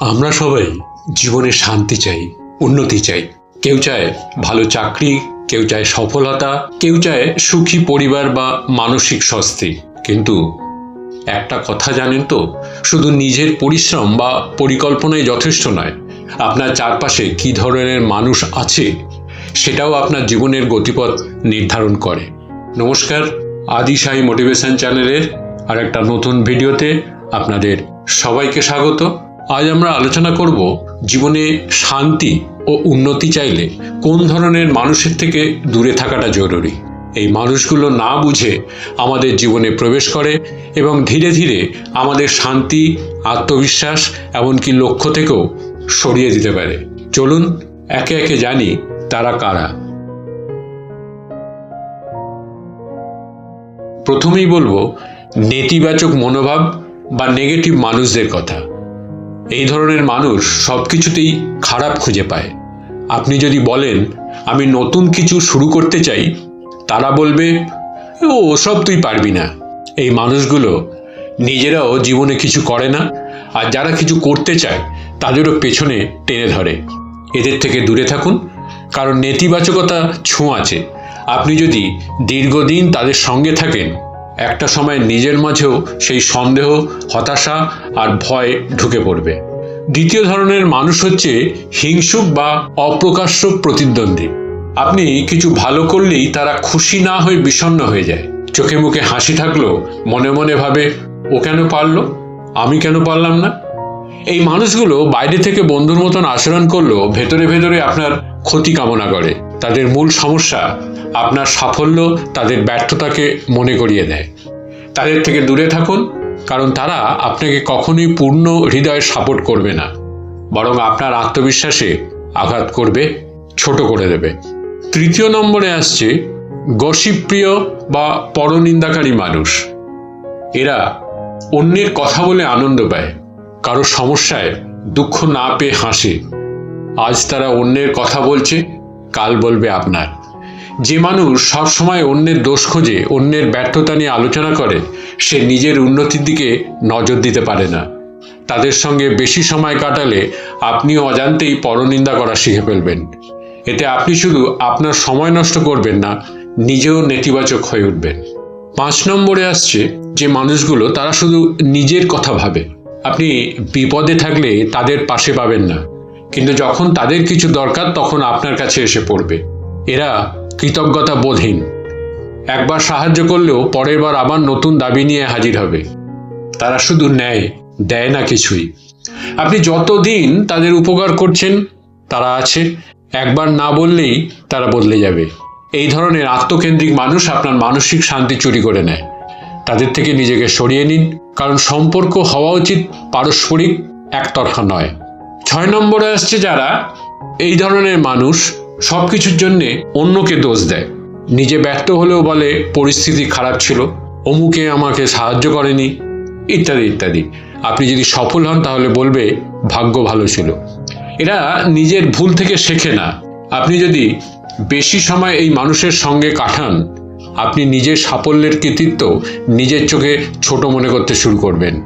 আমরা সবাই জীবনে শান্তি চাই, উন্নতি চাই। কেউ চায় ভালো চাকরি, কেউ চায় সফলতা, কেউ চায় সুখী পরিবার বা মানসিক স্বস্তি। কিন্তু একটা কথা জানেন তো, শুধু নিজের পরিশ্রম বা পরিকল্পনাই যথেষ্ট নয়, আপনার চারপাশে কী ধরনের মানুষ আছে, সেটাও আপনার জীবনের গতিপথ নির্ধারণ করে। নমস্কার, আদি সাই মোটিভেশন চ্যানেলের আর একটা নতুন ভিডিওতে আপনাদের সবাইকে স্বাগত। আজ আমরা আলোচনা করব জীবনে শান্তি ও উন্নতি চাইলে কোন ধরনের মানুষের থেকে দূরে থাকাটা জরুরি? এই মানুষগুলো না বুঝে আমাদের জীবনে প্রবেশ করে এবং ধীরে ধীরে আমাদের শান্তি, আত্মবিশ্বাস এমনকি লক্ষ্য থেকেও সরিয়ে দিতে পারে। চলুন, একে একে জানি তারা কারা। প্রথমেই বলব, নেতিবাচক মনোভাব বা নেগেটিভ মানুষদের কথা। এই ধরনের মানুষ সব কিছুতেই খারাপ খুঁজে পায়। আপনি যদি বলেন, আমি নতুন কিছু শুরু করতে চাই, তারা বলবে, ও ওসব তুই পারবি না। এই মানুষগুলো নিজেরাও জীবনে কিছু করে না, আর যারা কিছু করতে চায়, তাদেরও পেছনে টেনে ধরে। এদের থেকে দূরে থাকুন, কারণ নেতিবাচকতা ছোঁয়া আছে। আপনি যদি দীর্ঘদিন তাদের সঙ্গে থাকেন একটা সময় নিজের মাঝেও সেই সন্দেহ, হতাশা আর ভয় ঢুকে পড়বে। দ্বিতীয় ধরনের মানুষ হচ্ছে হিংসুক বা অপ্রকাশ্য প্রতিদ্বন্দ্বী। আপনি কিছু ভালো করলেই তারা খুশি না হয়ে বিষণ্ণ হয়ে যায়। চোখে মুখে হাসি থাকলেও মনে মনে ভাবে, ও কেন পারল? আমি কেন পারলাম না? এই মানুষগুলো বাইরে থেকে বন্ধুর মতন আচরণ করলেও ভেতরে ভেতরে আপনার ক্ষতি কামনা করে। তাদের মূল সমস্যা আপনার সাফল্য, তাদের ব্যর্থতাকে মনে করিয়ে দেয়। তাদের থেকে দূরে থাকুন, কারণ তারা আপনাকে কখনোই পূর্ণ হৃদয়ে সাপোর্ট করবে না। বরং আপনার আত্মবিশ্বাসে আঘাত করবে, ছোট করে দেবে। তৃতীয় নম্বরে আসছে গসিপ্রিয় বা পরনিন্দাকারী মানুষ। এরা অন্যের কথা বলে আনন্দ পায়, কারও সমস্যায় দুঃখ না পেয়ে হাসে। আজ তারা অন্যের কথা বলছে কাল বলবে আপনার। যে মানুষ সবসময় অন্যের দোষ খোঁজে, অন্যের ব্যর্থতা নিয়ে আলোচনা করে, সে নিজের উন্নতির দিকে নজর দিতে পারে না। তাদের সঙ্গে বেশি সময় কাটালে আপনিও অজান্তেই পরনিন্দা করা শিখে ফেলবেন। এতে আপনি শুধু আপনার সময় নষ্ট করবেন না, নিজেও নেতিবাচক হয়ে উঠবেন। পাঁচ নম্বরে আসছে যে মানুষগুলো, তারা শুধু নিজের কথা ভাবে। আপনি বিপদে থাকলে তাদের পাশে পাবেন না। কিন্তু যখন তাদের কিছু দরকার, তখন আপনার কাছে এসে পড়বে। এরা কৃতজ্ঞতা বোধহীন একবার সাহায্য করলেও পরের বার আবার নতুন দাবি নিয়ে হাজির হবে। তারা শুধু নেয়, দেয় না কিছুই। আপনি যতদিন তাদের উপকার করছেন, তারা আছে। একবার না বললেই তারা বদলে যাবে। এই ধরনের আত্মকেন্দ্রিক মানুষ আপনার মানসিক শান্তি চুরি করে নেয়। তাদের থেকে নিজেকে সরিয়ে নিন, কারণ সম্পর্ক হওয়া উচিত পারস্পরিক একতরফা নয়। ছয় নম্বরে আসছে যারা এই ধরনের মানুষ সব কিছুর জন্যে অন্যকে দোষ দেয়। নিজে ব্যর্থ হলেও বলে, পরিস্থিতি খারাপ ছিল, অমুকে আমাকে সাহায্য করেনি, ইত্যাদি ইত্যাদি। আপনি যদি সফল হন, তাহলে বলবে, ভাগ্য ভালো ছিল। এরা নিজের ভুল থেকে শেখে না। আপনি যদি বেশি সময় এই মানুষের সঙ্গে কাটান, আপনি নিজের সাফল্যের কৃতিত্ব নিজের চোখে ছোট মনে করতে শুরু করবেন।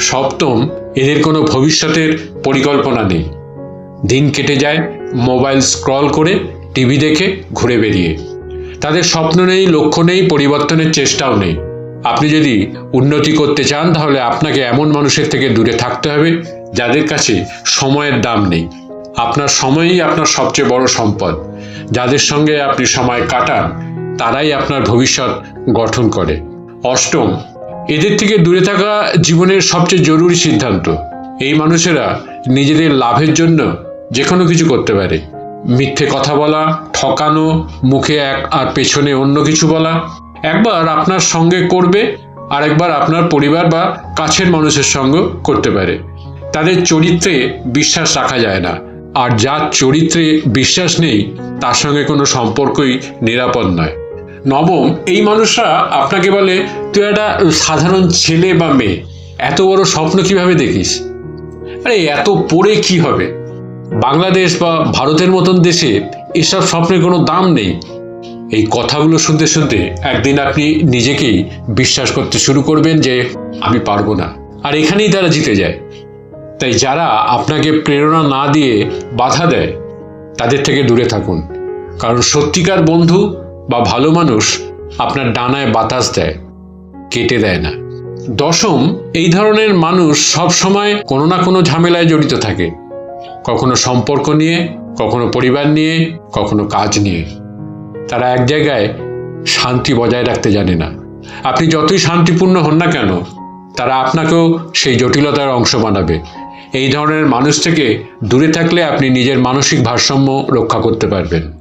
সপ্তম এদের কোনো ভবিষ্যতের পরিকল্পনা নেই। দিন কেটে যায়, মোবাইল স্ক্রল করে, টিভি দেখে ঘুরে বেরিয়ে। তাদের স্বপ্ন নেই, লক্ষ্য নেই, পরিবর্তনের চেষ্টাও নেই। আপনি যদি উন্নতি করতে চান, তাহলে আপনাকে এমন মানুষের থেকে দূরে থাকতে হবে, যাদের কাছে সময়ের দাম নেই। আপনার সময়ই আপনার সবচেয়ে বড় সম্পদ। যাদের সঙ্গে আপনি সময় কাটান, তারাই আপনার ভবিষ্যৎ গঠন করে। অষ্টম এদের থেকে দূরে থাকা জীবনের সবচেয়ে জরুরি সিদ্ধান্ত। এই মানুষেরা নিজেদের লাভের জন্য যে কোনো কিছু করতে পারে। মিথ্যে কথা বলা, ঠকানো, মুখে এক আর পেছনে অন্য কিছু বলা, একবার আপনার সঙ্গে করবে আর একবার আপনার পরিবার বা কাছের মানুষের সঙ্গে করতে পারে। তাদের চরিত্রে বিশ্বাস রাখা যায় না। আর যার চরিত্রে বিশ্বাস নেই, তার সঙ্গে কোনো সম্পর্কই নিরাপদ নয়। নবম, এই মানুষরা আপনাকে বলে, তুই একটা সাধারণ ছেলে বা মেয়ে, এত বড় স্বপ্ন কীভাবে দেখিস? আরে, এত পড়ে কি হবে? বাংলাদেশ বা ভারতের মতন দেশে এসব স্বপ্নের কোনো দাম নেই। এই কথাগুলো শুনতে শুনতে একদিন আপনি নিজেকেই বিশ্বাস করতে শুরু করবেন যে, আমি পারব না। আর এখানেই তারা জিতে যায়। তাই যারা আপনাকে প্রেরণা না দিয়ে বাধা দেয়, তাদের থেকে দূরে থাকুন। কারণ সত্যিকার বন্ধু বা ভালো মানুষ আপনার ডানায় বাতাস দেয়, কেটে দেয় না। দশম, এই ধরনের মানুষ সব সময় কোনো না কোনো ঝামেলায় জড়িত থাকে। কখনো সম্পর্ক নিয়ে, কখনো পরিবার নিয়ে, কখনো কাজ নিয়ে। তারা এক জায়গায় শান্তি বজায় রাখতে জানে না। আপনি যতই শান্তিপূর্ণ হন না কেন, তারা আপনাকেও সেই জটিলতার অংশ বানাবে। এই ধরনের মানুষ থেকে দূরে থাকলে আপনি নিজের মানসিক ভারসাম্য রক্ষা করতে পারবেন।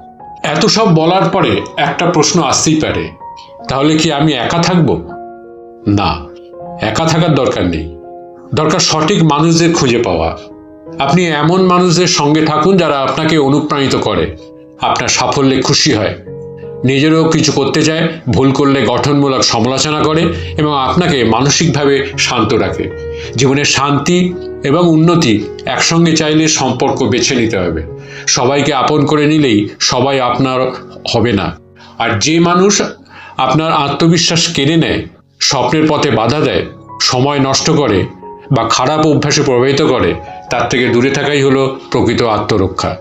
এত সব বলার পরে একটা প্রশ্ন আসতেই পারে। তাহলে কি আমি একা থাকব? না, একা থাকার দরকার নেই। দরকার সঠিক মানুষদের খুঁজে পাওয়া। আপনি এমন মানুষদের সঙ্গে থাকুন যারা আপনাকে অনুপ্রাণিত করে, আপনার সাফল্যে খুশি হয়। নিজেরও কিছু করতে চায় ভুল করলে গঠনমূলক সমালোচনা করে এবং আপনাকে মানসিকভাবে শান্ত রাখে। জীবনের শান্তি এবং উন্নতি একসঙ্গে চাইলে সম্পর্ক বেছে নিতে হবে। সবাইকে আপন করে নিলেই সবাই আপনার হবে না। আর যে মানুষ আপনার আত্মবিশ্বাস কেড়ে নেয়, স্বপ্নের পথে বাধা দেয়, সময় নষ্ট করে বা খারাপ অভ্যাসে প্রভাবিত করে, তার থেকে দূরে থাকাই হলো প্রকৃত আত্মরক্ষা।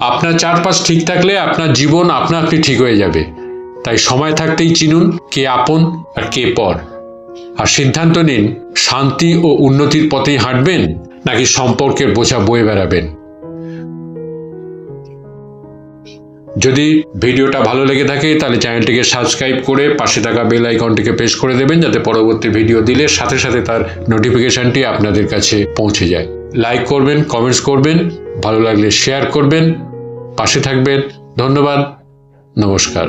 আপনার চারপাশ ঠিক থাকলে আপনার জীবন আপনা আপনি ঠিক হয়ে যাবে। তাই সময় থাকতেই চিনুন কে আপন আর কে পর। আর সিদ্ধান্ত নিন, শান্তি ও উন্নতির পথেই হাঁটবেন নাকি সম্পর্কের বোঝা বয়ে বেড়াবেন। যদি ভিডিওটা ভালো লেগে থাকে, তাহলে চ্যানেলটিকে সাবস্ক্রাইব করে পাশে থাকা বেল আইকনটিকে প্রেস করে দেবেন, যাতে পরবর্তী ভিডিও দিলে সাথে সাথে তার নোটিফিকেশনটি আপনাদের কাছে পৌঁছে যায়। লাইক করবেন, কমেন্টস করবেন, ভালো লাগলে শেয়ার করবেন, পাশে থাকবেন। ধন্যবাদ, নমস্কার।